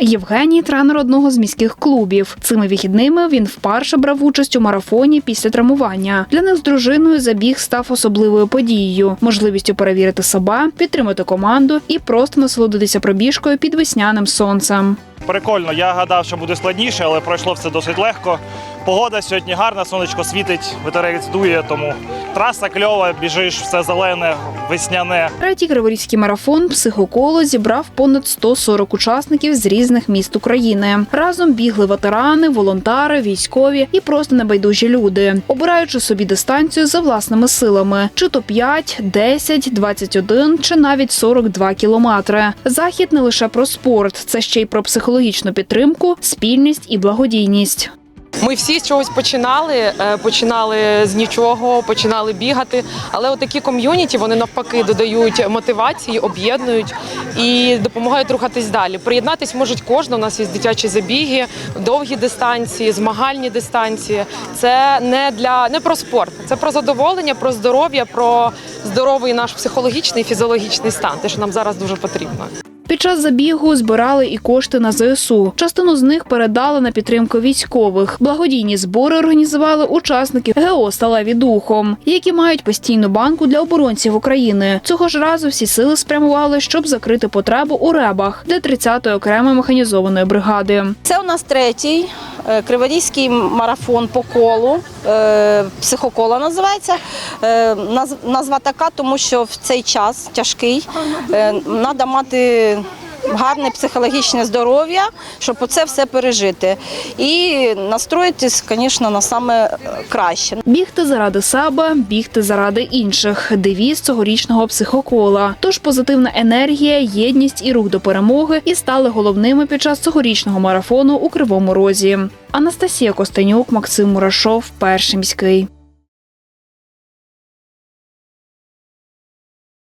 Євгеній тренер одного з міських клубів. Цими вихідними він вперше брав участь у марафоні після травмування. Для них з дружиною забіг став особливою подією, можливістю перевірити себе, підтримати команду і просто насолодитися пробіжкою під весняним сонцем. Прикольно, я гадав, що буде складніше, але пройшло все досить легко. Погода сьогодні гарна, сонечко світить, вітерець дує, тому траса кльова, біжиш, все зелене, весняне. Третій Криворізький марафон психоколо зібрав понад 140 учасників з різних міст України. Разом бігли ветерани, волонтери, військові і просто небайдужі люди, обираючи собі дистанцію за власними силами: чи то 5, 10, 21 чи навіть 42 кілометри. Захід не лише про спорт, це ще й про психологічну підтримку, спільність і благодійність. Ми всі з чогось починали, е, починали з нічого, починали бігати. Але отакі ком'юніті вони навпаки додають мотивації, об'єднують і допомагають рухатись далі. Приєднатись можуть кожна. У нас є дитячі забіги, довгі дистанції, змагальні дистанції. Це не для не про спорт, це про задоволення, про здоров'я, про здоровий наш психологічний фізіологічний стан. Те, що нам зараз дуже потрібно. Під час забігу збирали і кошти на ЗСУ. Частину з них передали на підтримку військових. Благодійні збори організували учасники ГО «Сталеві духом, які мають постійну банку для оборонців України. Цього ж разу всі сили спрямували, щоб закрити потребу у ребах для 30-ї окремої механізованої бригади. Це у нас третій е, криворізький марафон по колу. е, Психокола називається. Е, Назва така, тому що в цей час тяжкий. Треба мати гарне психологічне здоров'я, щоб оце все пережити. І настроїтись, звісно, на саме е, краще. Бігти заради себе, бігти заради інших. Девіз цьогорічного психокола. Тож позитивна енергія, єдність і рух до перемоги і стали головними під час цьогорічного марафону у Кривому Розі. Анастасія Костенюк, Максим Мурашов, перший міський.